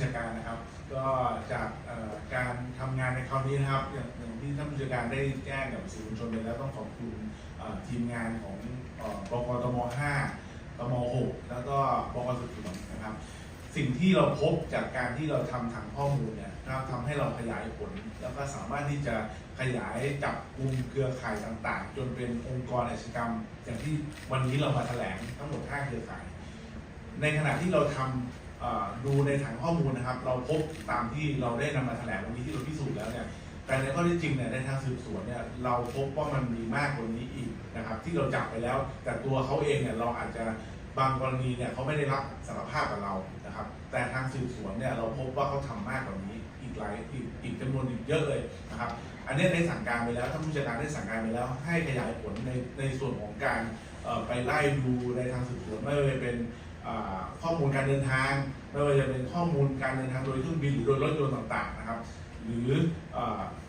ผู้จัดการนะครับ ก็จากการทำงานในคราวนี้นะครับอย่างอย่างที่ท่านผู้จัดการได้แจ้งกับสื่อมวลชนไปแล้วต้องขอบคุณทีมงานของเอ่อบกตม5ตม6แล้วก็บกสุขีนะครับ สิ่งที่เราพบจากการที่เราทำถังข้อมูลเนี่ยนะครับทำให้เราขยายผล แล้วก็สามารถที่จะขยายจับกลุ่มเครือข่ายต่างๆ จนเป็นองค์กรอาชญากรรม อย่างที่วันนี้เรามาแถลงทั้งหมด5เครือข่ายในขณะที่เราทำเอ่อ ดูในถังข้อมูลนะครับ เราพบตามที่เราได้นำมาแถลงวันนี้ที่เราพิสูจน์แล้วเนี่ยแต่ในข้อที่จริงเนี่ยในทางสืบสวนเนี่ยเราพบว่ามันมีมากกว่านี้อีกนะครับ ที่เราจับไปแล้ว แต่ตัวเขาเองเนี่ยเราอาจจะบางกรณีเนี่ยเขาไม่ได้รับสารภาพกับเรานะครับ แต่ทางสืบสวนเนี่ยเราพบว่าเขาทำมากกว่านี้อีกหลายอีกอีกจำนวนอีกเยอะเลยนะครับ อันนี้ได้สั่งการไปแล้วท่านผู้จัดการได้สั่งการไปแล้ว ให้ขยายผลในในส่วนของการไปไล่ดูในทางสืบสวนไม่ว่าจะเป็น ข้อมูลการเดินทางไม่ว่าจะเป็นข้อมูลการเดินทางโดยเครื่องบินหรือโดยรถยนต์ต่างๆนะครับ หรืออ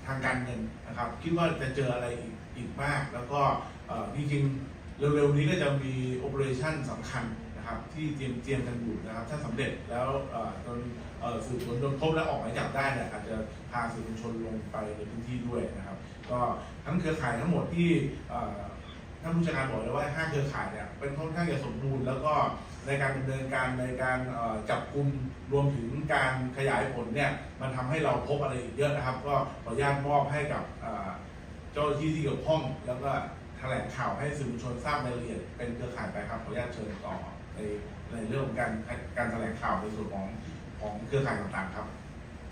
ทางการเงินนะครับ คิดว่าจะเจออะไรอีกมาก แล้วก็จริงๆเร็วๆนี้ก็จะมีโอเปอเรชั่นสำคัญนะครับที่เตรียมเตรียมกันอยู่นะครับ ถ้าสำเร็จแล้วจนเอ่อสืบสวนจนพบและออกหมายจับได้เนี่ยอาจจะพาสื่อมวลชนลงไปในพื้นที่ด้วยนะครับ ก็ทั้งเครือข่ายทั้งหมดที่ ท่านผู้จัดการบอกเลยว่าห้าเครือข่ายเนี่ยเป็นค่อนข้างจะสมบูรณ์แล้วก็ในการดำเนินการในการจับกลุ่มรวมถึงการขยายผลเนี่ยมันทำให้เราพบอะไรเยอะนะครับ ก็ขออนุญาตมอบให้กับเอ่อเจ้าหน้าที่ที่เกี่ยวข้อง แล้วก็แถลงข่าวให้สื่อมวลชนทราบรายละเอียดเป็นเครือข่ายไปครับขออนุญาตเชิญต่อในในเรื่องของการการแถลงข่าวในส่วนของของเครือข่ายต่างๆครับ